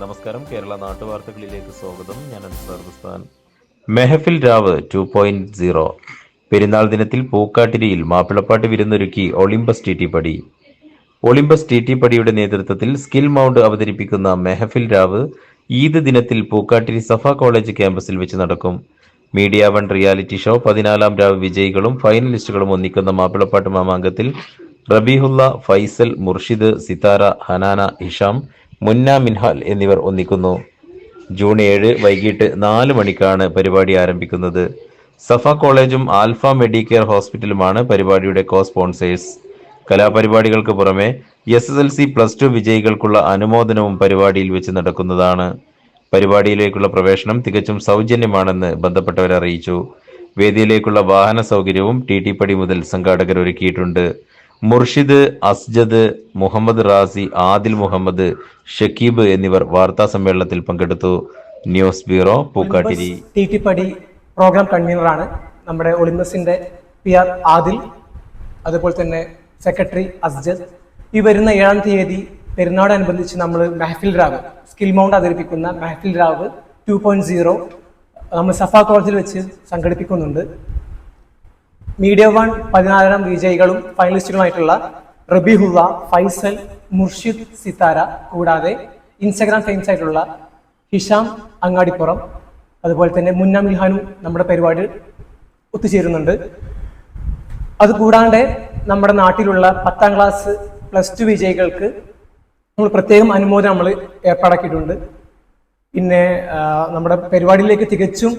നമസ്കാരം. കേരള നാട്ടുവാർത്തകളിലേക്ക് സ്വാഗതം. ഞാൻ അൻസാർ മെഹഫിൽ രാവ് ടു പോയിന്റ് സീറോ പെരുന്നാൾ ദിനത്തിൽ പൂക്കാട്ടിരിയിൽ മാപ്പിളപ്പാട്ട് വിരുന്നൊരുക്കി Olympus T T Padi. Olympus T T പടിയുടെ നേതൃത്വത്തിൽ സ്കിൽ മൗണ്ട് അവതരിപ്പിക്കുന്ന മെഹഫിൽ രാവ് ഈദ് ദിനത്തിൽ പൂക്കാട്ടിരി സഫ കോളേജ് ക്യാമ്പസിൽ വെച്ച് നടക്കും. മീഡിയ വൺ റിയാലിറ്റി ഷോ പതിനാലാം രാവ് വിജയികളും ഫൈനലിസ്റ്റുകളും ഒന്നിക്കുന്ന മാപ്പിളപ്പാട്ട് മാമാങ്കത്തിൽ റബീഹുല്ല ഫൈസൽ മുർഷിദ് സിതാര ഹനാന ഹിഷാം മുന്ന മിൻഹാൽ എന്നിവർ ഒന്നിക്കുന്നു. ജൂൺ ഏഴ് വൈകിട്ട് നാല് മണിക്കാണ് പരിപാടി ആരംഭിക്കുന്നത്. സഫ കോളേജും ആൽഫ മെഡിക്കെയർ ഹോസ്പിറ്റലുമാണ് പരിപാടിയുടെ കോ സ്പോൺസേഴ്സ് കലാപരിപാടികൾക്ക് പുറമെ S S L C plus two വിജയികൾക്കുള്ള അനുമോദനവും പരിപാടിയിൽ വെച്ച് നടക്കുന്നതാണ്. പരിപാടിയിലേക്കുള്ള പ്രവേശനം തികച്ചും സൗജന്യമാണെന്ന് ബന്ധപ്പെട്ടവർ അറിയിച്ചു വേദിയിലേക്കുള്ള വാഹന സൗകര്യവും ടി ടി പടി മുതൽ സംഘാടകർ ഒരുക്കിയിട്ടുണ്ട്. മുർഷിദ് അസ്ജദ് മുഹമ്മദ് റാസി ആദിൽ മുഹമ്മദ് ഷക്കീബ് എന്നിവർ വാർത്താ സമ്മേളനത്തിൽ പങ്കെടുത്തു. News bureau Pookkattiri. T T Padi program കൺവീനറാണ് നമ്മുടെ ഒളിമ്പസിന്റെ പി ആർ ആദിൽ അതുപോലെ തന്നെ സെക്രട്ടറി അസ്ജദ്. ഈ വരുന്ന ഏഴാം തീയതി പെരുന്നാടനുബന്ധിച്ച് നമ്മൾ മെഹഫിൽ റാവ് സ്കിൽ മൗണ്ട് അവതരിപ്പിക്കുന്ന Mehfil raw two point zero നമ്മൾ സഫാ കോളേജിൽ വെച്ച് സംഘടിപ്പിക്കുന്നുണ്ട്. മീഡിയ വൺ പതിനാലാം വിജയികളും ഫൈനലിസ്റ്റുകളുമായിട്ടുള്ള റബീഹുള്ള ഫൈസൽ മുർഷിദ് സിത്താര കൂടാതെ ഇൻസ്റ്റഗ്രാം ഫേമസ് ആയിട്ടുള്ള ഹിഷാം അങ്ങാടിപ്പുറം അതുപോലെ തന്നെ മുന്നാം മിൽഹാനും നമ്മുടെ പരിപാടിയിൽ ഒത്തുചേരുന്നുണ്ട്. അതുകൂടാണ്ട് നമ്മുടെ നാട്ടിലുള്ള പത്താം ക്ലാസ് പ്ലസ് ടു വിജയികൾക്ക് നമ്മൾ പ്രത്യേകം അനുമോദനം നമ്മൾ ഏർപ്പാടാക്കിയിട്ടുണ്ട്. പിന്നെ നമ്മുടെ പരിപാടിയിലേക്ക് തികച്ചും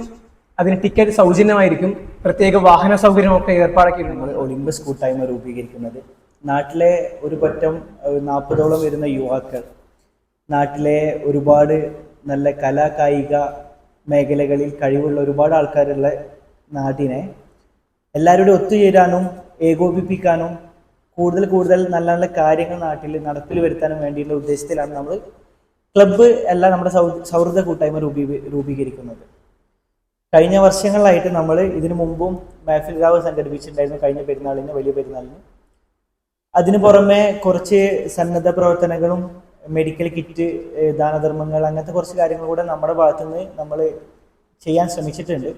അതിന് ടിക്കറ്റ് സൗജന്യമായിരിക്കും. പ്രത്യേക വാഹന സൗകര്യമൊക്കെ ഏർപ്പാടാക്കിയിട്ടുണ്ട്. ഒളിമ്പിക്സ് കൂട്ടായ്മ രൂപീകരിക്കുന്നത്. നാട്ടിലെ ഒരു പറ്റം നാൽപ്പതോളം വരുന്ന യുവാക്കൾ നാട്ടിലെ ഒരുപാട് നല്ല കലാ കായിക മേഖലകളിൽ കഴിവുള്ള ഒരുപാട് ആൾക്കാരുള്ള നാടിനെ എല്ലാവരോടും ഒത്തുചേരാനും ഏകോപിപ്പിക്കാനും കൂടുതൽ കൂടുതൽ നല്ല നല്ല കാര്യങ്ങൾ നാട്ടിൽ നടപ്പിൽ വരുത്താനും വേണ്ടിയുള്ള ഉദ്ദേശത്തിലാണ് നമ്മൾ ക്ലബ്ബ് അല്ല നമ്മുടെ സൗ സൗഹൃദ കൂട്ടായ്മ രൂപീ രൂപീകരിക്കുന്നത്. കഴിഞ്ഞ വർഷങ്ങളിലായിട്ട് നമ്മൾ ഇതിനു മുമ്പും മഹഫിൽ രാവ് സംഘടിപ്പിച്ചിട്ടുണ്ടായിരുന്നു കഴിഞ്ഞ പെരുന്നാളിന് വലിയ പെരുന്നാളിന്. അതിനു പുറമെ കുറച്ച് സന്നദ്ധ പ്രവർത്തനങ്ങളും മെഡിക്കൽ കിറ്റ് ദാനധർമ്മങ്ങൾ അങ്ങനത്തെ കുറച്ച് കാര്യങ്ങൾ കൂടെ നമ്മുടെ ഭാഗത്തു നിന്ന് നമ്മൾ ചെയ്യാൻ ശ്രമിച്ചിട്ടുണ്ട്.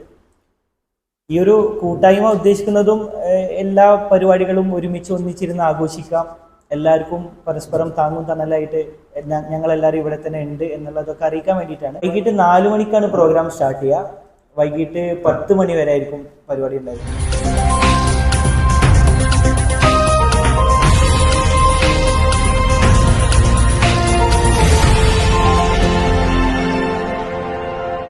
ഈ ഒരു കൂട്ടായ്മ ഉദ്ദേശിക്കുന്നതും എല്ലാ പരിപാടികളും ഒരുമിച്ച് ഒന്നിച്ചിരുന്ന് ആഘോഷിക്കാം. എല്ലാവർക്കും പരസ്പരം താങ്ങും തണലായിട്ട് ഞങ്ങളെല്ലാവരും ഇവിടെ തന്നെ ഉണ്ട് എന്നുള്ളതൊക്കെ അറിയിക്കാൻ വേണ്ടിയിട്ടാണ്. വൈകിട്ട് നാല് മണിക്കാണ് പ്രോഗ്രാം സ്റ്റാർട്ട് ചെയ്യുക. വൈകിട്ട് പത്ത് മണി വരെ ആയിരിക്കും പരിപാടി ഉണ്ടായിരിക്കുന്നത്.